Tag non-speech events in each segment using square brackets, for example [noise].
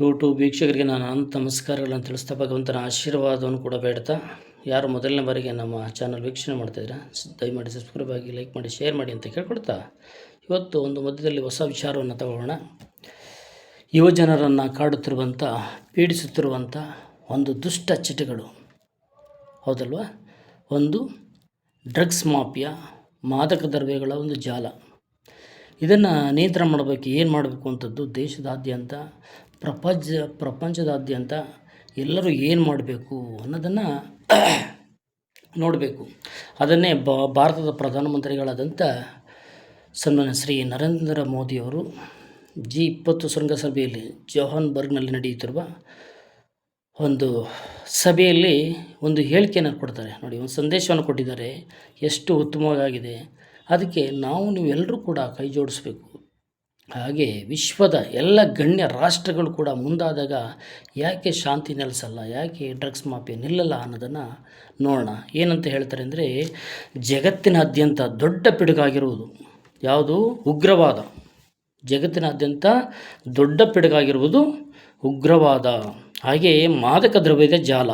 YouTube ವೀಕ್ಷಕರಿಗೆ ನಾನು ಅನಂತ ನಮಸ್ಕಾರಗಳನ್ನು ತಿಳಿಸ್ತಾ ಭಗವಂತನ ಆಶೀರ್ವಾದವನ್ನು ಕೂಡ ಬೇಡ್ತಾ, ಯಾರು ಮೊದಲನೇ ಬಾರಿಗೆ ನಮ್ಮ ಚಾನಲ್ ವೀಕ್ಷಣೆ ಮಾಡ್ತಾಯಿದ್ದೀರಾ ದಯಮಾಡಿ ಸಬ್ಸ್ಕ್ರೈಬ್ ಆಗಿ ಲೈಕ್ ಮಾಡಿ ಶೇರ್ ಮಾಡಿ ಅಂತ ಕೇಳ್ಕೊಡ್ತಾ ಇವತ್ತು ಒಂದು ಮಧ್ಯದಲ್ಲಿ ಹೊಸ ವಿಚಾರವನ್ನು ತಗೊಳ್ಳೋಣ. ಯುವಜನರನ್ನು ಕಾಡುತ್ತಿರುವಂಥ ಪೀಡಿಸುತ್ತಿರುವಂಥ ಒಂದು ದುಷ್ಟ ಚಿಟಗಳು. ಹೌದಲ್ವಾ? ಒಂದು ಡ್ರಗ್ಸ್ ಮಾಫಿಯಾ ಮಾದಕ ದ್ರವ್ಯಗಳ ಒಂದು ಜಾಲ. ಇದನ್ನು ನಿಯಂತ್ರಣ ಮಾಡಬೇಕು, ಏನು ಮಾಡಬೇಕು ಅಂತದ್ದು ದೇಶದಾದ್ಯಂತ, ಪ್ರಪಂಚ, ಪ್ರಪಂಚದಾದ್ಯಂತ ಎಲ್ಲರೂ ಏನು ಮಾಡಬೇಕು ಅನ್ನೋದನ್ನು [clears throat] ನೋಡಬೇಕು. ಅದನ್ನೇ ಭಾರತದ ಪ್ರಧಾನಮಂತ್ರಿಗಳಾದಂಥ ಸನ್ಮಾನ್ಯ ಶ್ರೀ ನರೇಂದ್ರ ಮೋದಿಯವರು ಜಿ ಇಪ್ಪತ್ತು ಶೃಂಗಸಭೆಯಲ್ಲಿ, ಜೋಹಾನ್ಬರ್ಗ್ನಲ್ಲಿ ನಡೆಯುತ್ತಿರುವ ಒಂದು ಸಭೆಯಲ್ಲಿ ಒಂದು ಹೇಳಿಕೆಯನ್ನು ಕೊಡ್ತಾರೆ. ನೋಡಿ, ಒಂದು ಸಂದೇಶವನ್ನು ಕೊಟ್ಟಿದ್ದಾರೆ. ಎಷ್ಟು ಉತ್ತಮವಾಗಿದೆ. ಅದಕ್ಕೆ ನಾವು ನೀವೆಲ್ಲರೂ ಕೂಡ ಕೈ ಜೋಡಿಸ್ಬೇಕು. ಹಾಗೆ ವಿಶ್ವದ ಎಲ್ಲ ಗಣ್ಯ ರಾಷ್ಟ್ರಗಳು ಕೂಡ ಮುಂದಾದಾಗ ಯಾಕೆ ಶಾಂತಿ ನೆಲೆಸಲ್ಲ, ಯಾಕೆ ಡ್ರಗ್ಸ್ ಮಾಫಿಯಾ ನಿಲ್ಲಲ್ಲ ಅನ್ನೋದನ್ನು ನೋಡೋಣ. ಏನಂತ ಹೇಳ್ತಾರೆ ಅಂದರೆ ಜಗತ್ತಿನಾದ್ಯಂತ ದೊಡ್ಡ ಪಿಡುಗಾಗಿರುವುದು ಯಾವುದು? ಉಗ್ರವಾದ. ಜಗತ್ತಿನಾದ್ಯಂತ ದೊಡ್ಡ ಪಿಡುಗಾಗಿರುವುದು ಉಗ್ರವಾದ. ಹಾಗೆಯೇ ಮಾದಕ ದ್ರವ್ಯದ ಜಾಲ.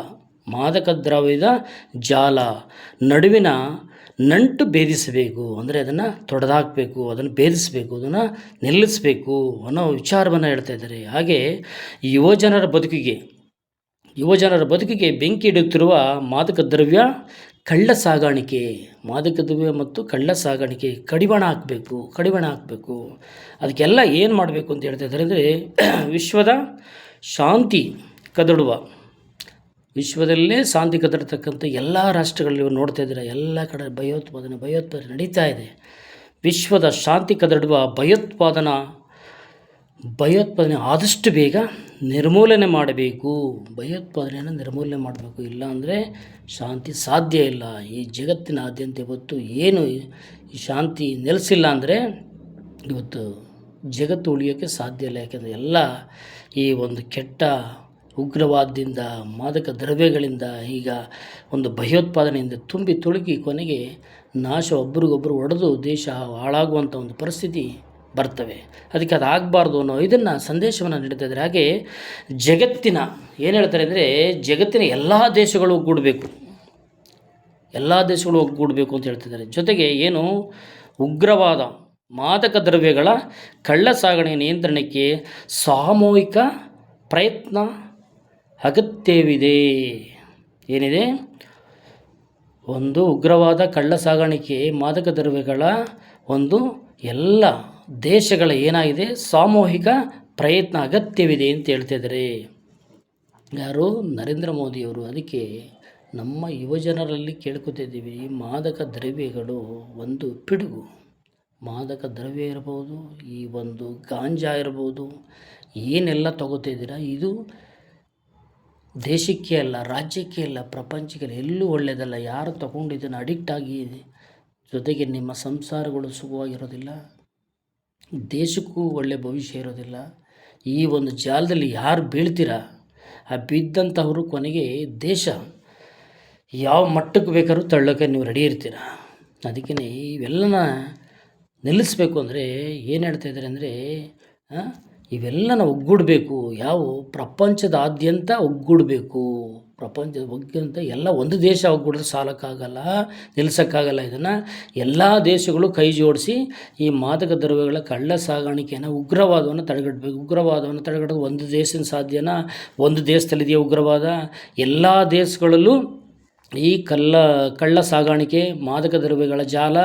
ಮಾದಕ ದ್ರವ್ಯದ ಜಾಲ ನಡುವಿನ ನಂಟು ಭೇದಿಸಬೇಕು. ಅಂದರೆ ಅದನ್ನು ತೊಡೆದಾಕಬೇಕು, ಅದನ್ನು ಭೇದಿಸಬೇಕು, ಅದನ್ನು ನಿಲ್ಲಿಸಬೇಕು ಅನ್ನೋ ವಿಚಾರವನ್ನು ಹೇಳ್ತಾ ಇದ್ದಾರೆ. ಹಾಗೆ ಯುವಜನರ ಬದುಕಿಗೆ ಯುವಜನರ ಬದುಕಿಗೆ ಬೆಂಕಿ ಇಡುತ್ತಿರುವ ಮಾದಕ ದ್ರವ್ಯ ಕಳ್ಳ ಸಾಗಾಣಿಕೆ. ಮಾದಕ ದ್ರವ್ಯ ಮತ್ತು ಕಳ್ಳ ಸಾಗಾಣಿಕೆ ಕಡಿವಾಣ ಹಾಕಬೇಕು ಕಡಿವಾಣ ಹಾಕಬೇಕು. ಅದಕ್ಕೆಲ್ಲ ಏನು ಮಾಡಬೇಕು ಅಂತ ಹೇಳ್ತಾ ಇದ್ದಾರೆ ಅಂದರೆ, ವಿಶ್ವದ ಶಾಂತಿ ಕದಡುವ ವಿಶ್ವದಲ್ಲೇ ಶಾಂತಿ ಕದಡ್ತಕ್ಕಂಥ ಎಲ್ಲ ರಾಷ್ಟ್ರಗಳಲ್ಲಿ ನೀವು ನೋಡ್ತಾ ಇದ್ದೀರ, ಎಲ್ಲ ಕಡೆ ಭಯೋತ್ಪಾದನೆ ಭಯೋತ್ಪಾದನೆ ನಡೀತಾ ಇದೆ. ವಿಶ್ವದ ಶಾಂತಿ ಕದಡುವ ಭಯೋತ್ಪಾದನಾ, ಭಯೋತ್ಪಾದನೆ ಆದಷ್ಟು ಬೇಗ ನಿರ್ಮೂಲನೆ ಮಾಡಬೇಕು. ಭಯೋತ್ಪಾದನೆಯನ್ನು ನಿರ್ಮೂಲನೆ ಮಾಡಬೇಕು. ಇಲ್ಲ ಶಾಂತಿ ಸಾಧ್ಯ ಇಲ್ಲ. ಈ ಜಗತ್ತಿನಾದ್ಯಂತ ಇವತ್ತು ಏನು ಈ ಶಾಂತಿ ನೆಲೆಸಿಲ್ಲ ಅಂದರೆ ಇವತ್ತು ಜಗತ್ತು ಉಳಿಯೋಕ್ಕೆ ಸಾಧ್ಯ ಇಲ್ಲ. ಯಾಕೆಂದರೆ ಎಲ್ಲ ಈ ಒಂದು ಕೆಟ್ಟ ಉಗ್ರವಾದದಿಂದ, ಮಾದಕ ದ್ರವ್ಯಗಳಿಂದ ಈಗ ಒಂದು ಭಯೋತ್ಪಾದನೆಯಿಂದ ತುಂಬಿ ತುಳುಕಿ ಕೊನೆಗೆ ನಾಶ ಒಬ್ರಿಗೊಬ್ಬರು ಒಡೆದು ದೇಶ ಹಾಳಾಗುವಂಥ ಒಂದು ಪರಿಸ್ಥಿತಿ ಬರ್ತವೆ. ಅದಕ್ಕೆ ಅದು ಆಗಬಾರ್ದು ಅನ್ನೋ ಇದನ್ನು ಸಂದೇಶವನ್ನು ನೀಡ್ತಾ ಇದ್ದಾರೆ. ಹಾಗೆ ಜಗತ್ತಿನ ಏನು ಹೇಳ್ತಾರೆ ಅಂದರೆ ಜಗತ್ತಿನ ಎಲ್ಲ ದೇಶಗಳು ಒಗ್ಗೂಡಬೇಕು ಎಲ್ಲ ದೇಶಗಳು ಒಗ್ಗೂಡಬೇಕು ಅಂತ ಹೇಳ್ತಿದ್ದಾರೆ ಜೊತೆಗೆ ಏನು ಉಗ್ರವಾದ, ಮಾದಕ ದ್ರವ್ಯಗಳ ಕಳ್ಳ ಸಾಗಣೆ ನಿಯಂತ್ರಣಕ್ಕೆ ಸಾಮೂಹಿಕ ಪ್ರಯತ್ನ ಅಗತ್ಯವಿದೆ. ಏನಿದೆ? ಒಂದು ಉಗ್ರವಾದ ಕಳ್ಳ ಸಾಗಾಣಿಕೆ ಮಾದಕ ದ್ರವ್ಯಗಳ ಒಂದು ಎಲ್ಲ ದೇಶಗಳ ಏನಾಗಿದೆ? ಸಾಮೂಹಿಕ ಪ್ರಯತ್ನ ಅಗತ್ಯವಿದೆ ಅಂತ ಹೇಳ್ತಿದ್ದಾರೆ ಯಾರು? ನರೇಂದ್ರ ಮೋದಿಯವರು. ಅದಕ್ಕೆ ನಮ್ಮ ಯುವಜನರಲ್ಲಿ ಕೇಳ್ಕೊತಿದ್ದೀವಿ ಮಾದಕ ದ್ರವ್ಯಗಳು ಒಂದು ಪಿಡುಗು. ಮಾದಕ ದ್ರವ್ಯ ಇರ್ಬೋದು, ಈ ಒಂದು ಗಾಂಜಾ ಇರ್ಬೋದು, ಏನೆಲ್ಲ ತಗೋತಿದ್ದೀರಾ ಇದು ದೇಶಕ್ಕೆ ಅಲ್ಲ, ರಾಜ್ಯಕ್ಕೆ ಅಲ್ಲ, ಪ್ರಪಂಚಕ್ಕೆ ಎಲ್ಲೂ ಒಳ್ಳೆಯದಲ್ಲ. ಯಾರು ತಗೊಂಡಿದ್ದನ್ನು ಅಡಿಕ್ಟ್ ಆಗಿ ಜೊತೆಗೆ ನಿಮ್ಮ ಸಂಸಾರಗಳು ಸುಖವಾಗಿರೋದಿಲ್ಲ ದೇಶಕ್ಕೂ ಒಳ್ಳೆಯ ಭವಿಷ್ಯ ಇರೋದಿಲ್ಲ. ಈ ಒಂದು ಜಾಲದಲ್ಲಿ ಯಾರು ಬೀಳ್ತೀರ? ಆ ಬಿದ್ದಂಥವರು ಕೊನೆಗೆ ದೇಶ. ಯಾವ ಮಟ್ಟಕ್ಕೆ ಬೇಕಾದ್ರೂ ತಳ್ಳೋಕೆ ನೀವು ರೆಡಿ ಇರ್ತೀರ? ಅದಕ್ಕೆ ಇವೆಲ್ಲನ ನಿಲ್ಲಿಸ್ಬೇಕು ಅಂದರೆ ಏನು ಹೇಳ್ತಾ ಇದ್ದಾರೆ ಅಂದರೆ ಇವೆಲ್ಲನ ಒಗ್ಗೂಡಬೇಕು. ಯಾವ ಪ್ರಪಂಚದಾದ್ಯಂತ ಒಗ್ಗೂಡಬೇಕು. ಪ್ರಪಂಚದ ಒಗ್ಗಂತ ಎಲ್ಲ ಒಂದು ದೇಶ ಒಗ್ಗೂಡಿದ್ರೆ ಸಾಲಕ್ಕಾಗಲ್ಲ ನಿಲ್ಲಿಸೋಕ್ಕಾಗಲ್ಲ ಇದನ್ನು. ಎಲ್ಲ ದೇಶಗಳು ಕೈ ಜೋಡಿಸಿ ಈ ಮಾದಕ ದ್ರವ್ಯಗಳ ಕಳ್ಳ ಸಾಗಾಣಿಕೆಯನ್ನು, ಉಗ್ರವಾದವನ್ನು ತಡೆಗಟ್ಟಬೇಕು ಉಗ್ರವಾದವನ್ನು ತಡೆಗಟ್ಟೋದು ಒಂದು ದೇಶದ ಸಾಧ್ಯನ? ಒಂದು ದೇಶದಲ್ಲಿದೆಯಾ ಉಗ್ರವಾದ? ಎಲ್ಲ ದೇಶಗಳಲ್ಲೂ ಈ ಕಲ್ಲ, ಕಳ್ಳ ಸಾಗಾಣಿಕೆ, ಮಾದಕ ದ್ರವ್ಯಗಳ ಜಾಲ,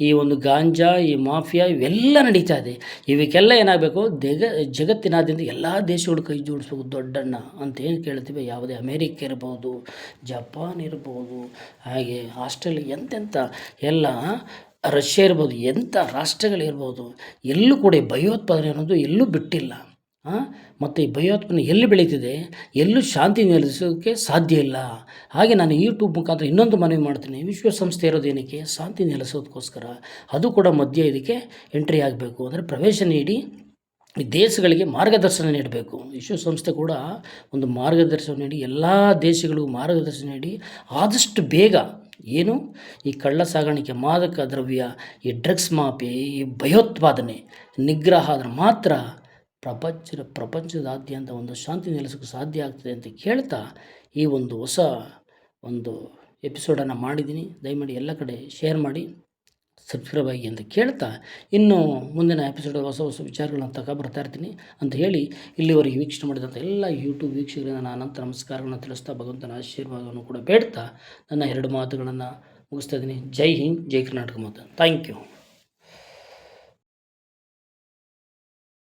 ಈ ಒಂದು ಗಾಂಜಾ, ಈ ಮಾಫಿಯಾ ಇವೆಲ್ಲ ನಡೀತಾ ಇದೆ. ಇವಕ್ಕೆಲ್ಲ ಏನಾಗಬೇಕು? ದೇಗ, ಜಗತ್ತಿನಾದ್ಯಂತ ಎಲ್ಲ ದೇಶಗಳು ಕೈ ಜೋಡಿಸ್ಬೇಕು. ದೊಡ್ಡಣ್ಣ ಅಂತ ಏನು ಕೇಳ್ತೀವಿ. ಯಾವುದೇ ಅಮೇರಿಕ ಇರ್ಬೋದು, ಜಪಾನ್ ಇರ್ಬೋದು, ಹಾಗೆ ಆಸ್ಟ್ರೇಲಿಯಾ ಎಂತೆಂಥ ಎಲ್ಲ, ರಷ್ಯಾ ಇರ್ಬೋದು, ಎಂಥ ರಾಷ್ಟ್ರಗಳಿರ್ಬೋದು, ಎಲ್ಲೂ ಕೂಡ ಭಯೋತ್ಪಾದನೆ ಅನ್ನೋದು ಎಲ್ಲೂ ಬಿಟ್ಟಿಲ್ಲ. ಮತ್ತು ಈ ಭಯೋತ್ಪನ್ನ ಎಲ್ಲಿ ಬೆಳೀತಿದೆ? ಎಲ್ಲೂ ಶಾಂತಿ ನೆಲೆಸೋಕ್ಕೆ ಸಾಧ್ಯ ಇಲ್ಲ. ಹಾಗೆ ನಾನು ಯೂಟ್ಯೂಬ್ ಮುಖಾಂತರ ಇನ್ನೊಂದು ಮನವಿ ಮಾಡ್ತೀನಿ. ವಿಶ್ವಸಂಸ್ಥೆ ಇರೋದು ಏನಕ್ಕೆ? ಶಾಂತಿ ನೆಲೆಸೋದಕ್ಕೋಸ್ಕರ. ಅದು ಕೂಡ ಮಧ್ಯ ಇದಕ್ಕೆ ಎಂಟ್ರಿ ಆಗಬೇಕು. ಅಂದರೆ ಪ್ರವೇಶ ನೀಡಿ ಈ ದೇಶಗಳಿಗೆ ಮಾರ್ಗದರ್ಶನ ನೀಡಬೇಕು. ವಿಶ್ವಸಂಸ್ಥೆ ಕೂಡ ಒಂದು ಮಾರ್ಗದರ್ಶನ ನೀಡಿ, ಎಲ್ಲ ದೇಶಗಳಿಗೂ ಮಾರ್ಗದರ್ಶನ ನೀಡಿ, ಆದಷ್ಟು ಬೇಗ ಏನು? ಈ ಕಳ್ಳ ಸಾಗಾಣಿಕೆ, ಮಾದಕ ದ್ರವ್ಯ, ಈ ಡ್ರಗ್ಸ್ ಮಾಫಿ ಈ ಭಯೋತ್ಪಾದನೆ, ನಿಗ್ರಹ ಆದರೆ ಮಾತ್ರ ಪ್ರಪಂಚ ಪ್ರಪಂಚದಾದ್ಯಂತ ಒಂದು ಶಾಂತಿ ನೆಲೆಸೋಕ್ಕೆ ಸಾಧ್ಯ ಆಗ್ತದೆ ಅಂತ ಕೇಳ್ತಾ ಈ ಒಂದು ಹೊಸ ಒಂದು ಎಪಿಸೋಡನ್ನು ಮಾಡಿದ್ದೀನಿ. ದಯಮಾಡಿ ಎಲ್ಲ ಕಡೆ ಶೇರ್ ಮಾಡಿ, ಸಬ್ಸ್ಕ್ರೈಬ್ ಆಗಿ ಅಂತ ಕೇಳ್ತಾ ಇನ್ನು ಮುಂದಿನ ಎಪಿಸೋಡ್ ಹೊಸ ಹೊಸ ವಿಚಾರಗಳನ್ನ ತಗೊಬರ್ತಾ ಇರ್ತೀನಿ ಅಂತ ಹೇಳಿ ಇಲ್ಲಿವರೆಗೆ ವೀಕ್ಷಣೆ ಮಾಡಿದಂಥ ಎಲ್ಲ ಯೂಟ್ಯೂಬ್ ವೀಕ್ಷಕರಿಂದ ನಾನು ಅನಂತ ನಮಸ್ಕಾರಗಳನ್ನು ತಿಳಿಸ್ತಾ ಭಗವಂತನ ಆಶೀರ್ವಾದವನ್ನು ಕೂಡ ಬೇಡ್ತಾ ನನ್ನ ಎರಡು ಮಾತುಗಳನ್ನು ಮುಗಿಸ್ತಾ ಇದ್ದೀನಿ. ಜೈ ಹಿಂದ್, ಜೈ ಕರ್ನಾಟಕ ಮಾತು. Thank you